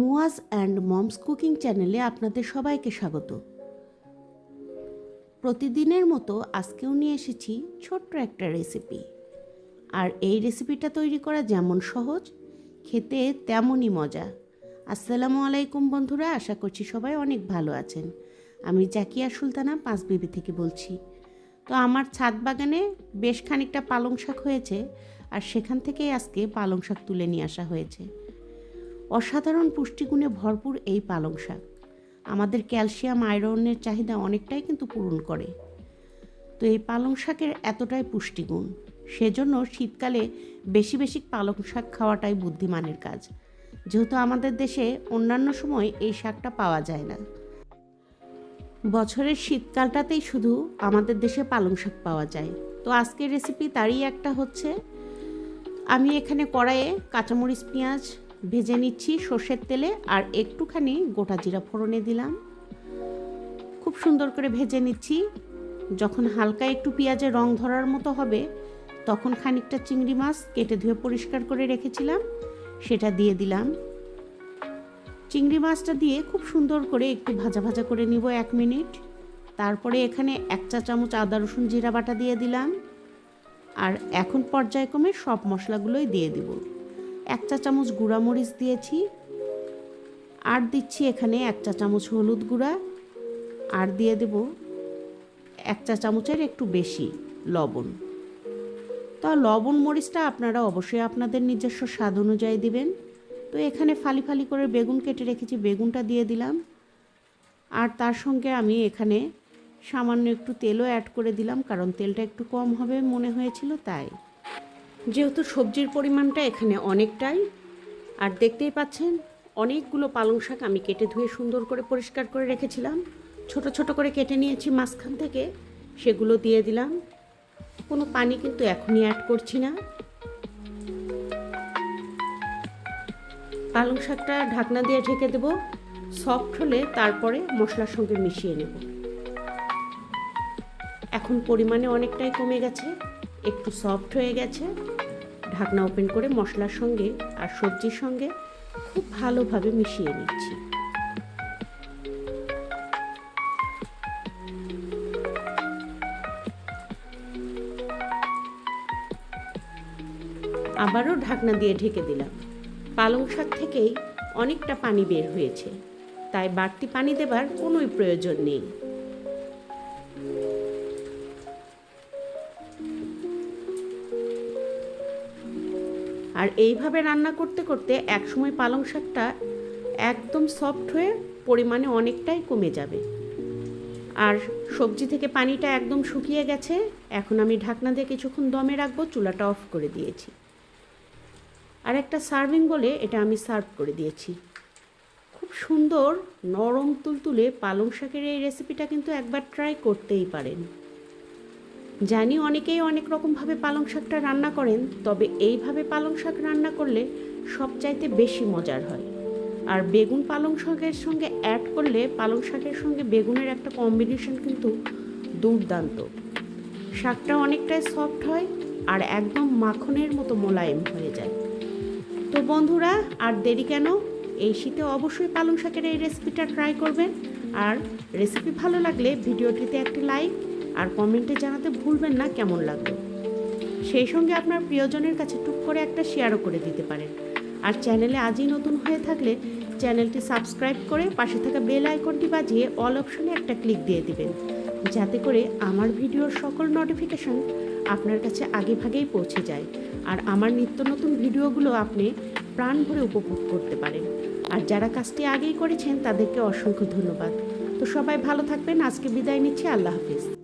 Muaz and moms cooking চ্যানেলে আপনাদের সবাইকে স্বাগত। প্রতিদিনের মতো আজকেও নিয়ে এসেছি ছোট্ট একটা রেসিপি। আর এই রেসিপিটা তৈরি করা যেমন সহজ, খেতে তেমনই মজা। আসসালামু আলাইকুম বন্ধুরা, আশা করছি সবাই অনেক ভালো আছেন। আমি জাকিয়া সুলতানা, পাঁচ বিবি থেকে বলছি। তো আমার ছাদ বাগানে বেশ খানিকটা পালং শাক হয়েছে, আর সেখান থেকেই আজকে পালং শাক তুলে নিয়ে আসা হয়েছে। অসাধারণ পুষ্টিগুণে ভরপুর এই পালং শাক। আমাদের ক্যালসিয়াম, আয়রনের চাহিদা অনেকটাই কিন্তু পূরণ করে। তো এই পালং শাকের এতটাই পুষ্টিগুণ, সেজন্য শীতকালে বেশি বেশি পালং শাক খাওয়াটাই বুদ্ধিমানের কাজ। যেহেতু আমাদের দেশে অন্যান্য সময় এই শাকটা পাওয়া যায় না। বছরের শীতকালটাতেই শুধু আমাদের দেশে পালং শাক পাওয়া যায়। তো আজকের রেসিপি তারই একটা হচ্ছে, আমি এখানে কড়াইয়ে কাঁচামরিচ, পেঁয়াজ ভেজে নিচ্ছি সর্ষের তেলে আর একটুখানি গোটা জিরা ফোড়নে দিলাম। খুব সুন্দর করে ভেজে নিচ্ছি। যখন হালকা একটু পেঁয়াজের রং ধরার মতো হবে, তখন খানিকটা চিংড়ি মাছ কেটে ধুয়ে পরিষ্কার করে রেখেছিলাম, সেটা দিয়ে দিলাম। চিংড়ি মাছটা দিয়ে খুব সুন্দর করে একটু ভাজা ভাজা করে নিব এক মিনিট। তারপরে এখানে এক চা চামচ আদা, রসুন, জিরা বাটা দিয়ে দিলাম। আর এখন পর্যায়ক্রমে সব মশলাগুলোই দিয়ে দিব। এক চা চামচ গুঁড়া মরিচ দিয়েছি। আর দিচ্ছি এখানে এক চা চামচ হলুদ গুঁড়া। আর দিয়ে দেব এক চা চামচের একটু বেশি লবণ। তো লবণ মরিচটা আপনারা অবশ্যই আপনাদের নিজস্ব স্বাদ অনুযায়ী দিবেন। তো এখানে ফালি ফালি করে বেগুন কেটে রেখেছি, বেগুনটা দিয়ে দিলাম। আর তার সঙ্গে আমি এখানে সামান্য একটু তেলও অ্যাড করে দিলাম, কারণ তেলটা একটু কম হবে মনে হয়েছিল তাই। যেহেতু সবজির পরিমাণটা এখানে অনেকটাই, আর দেখতেই পাচ্ছেন অনেকগুলো পালং শাক আমি কেটে ধুয়ে সুন্দর করে পরিষ্কার করে রেখেছিলাম। ছোট ছোট করে কেটে নিয়েছি মাঝখান থেকে, সেগুলো দিয়ে দিলাম। কোনো পানি কিন্তু এখনই অ্যাড করছি না। পালং শাকটা ঢাকনা দিয়ে ঢেকে দেব সফট হলে তারপরে মশলার সঙ্গে মিশিয়ে নেব। এখন পরিমাণে অনেকটাই কমে গেছে, একটু সফট হয়ে গেছে। ঢাকনা ওপেন করে মশলার সঙ্গে আর সবজির সঙ্গে খুব ভালোভাবে মিশিয়ে নিচ্ছি। আবারও ঢাকনা দিয়ে ঢেকে দিলাম। পালং শাক থেকেই অনেকটা পানি বের হয়েছে, তাই বাড়তি পানি দেবার কোনোই প্রয়োজন নেই। আর এইভাবে রান্না করতে করতে একসময় পালং শাকটা একদম সফট হয়ে পরিমাণে অনেকটাই কমে যাবে। আর সবজি থেকে পানিটা একদম শুকিয়ে গেছে, এখন আমি ঢাকনা দিয়ে কিছুক্ষণ দমে রাখব, চুলাটা অফ করে দিয়েছি। আর একটা সার্ভিং বলে এটা আমি সার্ভ করে দিয়েছি। খুব সুন্দর নরম তুলতুলে পালং শাকের এই রেসিপিটা কিন্তু একবার ট্রাই করতেই পারেন। জানি অনেকেই অনেক রকমভাবে পালং শাকটা রান্না করেন, তবে এইভাবে পালং শাক রান্না করলে সবচাইতে বেশি মজার হয়। আর বেগুন পালং শাকের সঙ্গে অ্যাড করলে পালং শাকের সঙ্গে বেগুনের একটা কম্বিনেশন কিন্তু দুর্দান্ত। শাকটা অনেকটাই সফট হয় আর একদম মাখনের মতো মোলায়েম হয়ে যায়। তো বন্ধুরা, আর দেরি কেন? এই শীতে অবশ্যই পালং শাকের এই রেসিপিটা ট্রাই করবেন। আর রেসিপি ভালো লাগলে ভিডিওটিতে একটি লাইক আর কমেন্টে জানাতে ভুলবেন না, কেমন লাগল? সেই সঙ্গে আপনার প্রিয়জনের কাছে টুক করে একটা শেয়ারও করে দিতে পারেন। আর চ্যানেলে আজই নতুন হয়ে থাকলে চ্যানেলটি সাবস্ক্রাইব করে পাশে থাকা বেল আইকনটি বাজিয়ে অল অপশনে একটা ক্লিক দিয়ে দিবেন। যাতে করে আমার ভিডিওর সকল নোটিফিকেশন আপনার কাছে আগে ভাগেই পৌঁছে যায় আর আমার নিত্য নতুন ভিডিওগুলো আপনি প্রাণ ভরে উপভোগ করতে পারেন। আর যারা কাজটি আগেই করেছেন তাদেরকে অসংখ্য ধন্যবাদ। তো সবাই ভালো থাকবেন, আজকে বিদায় নিচ্ছি, আল্লাহ হাফিজ।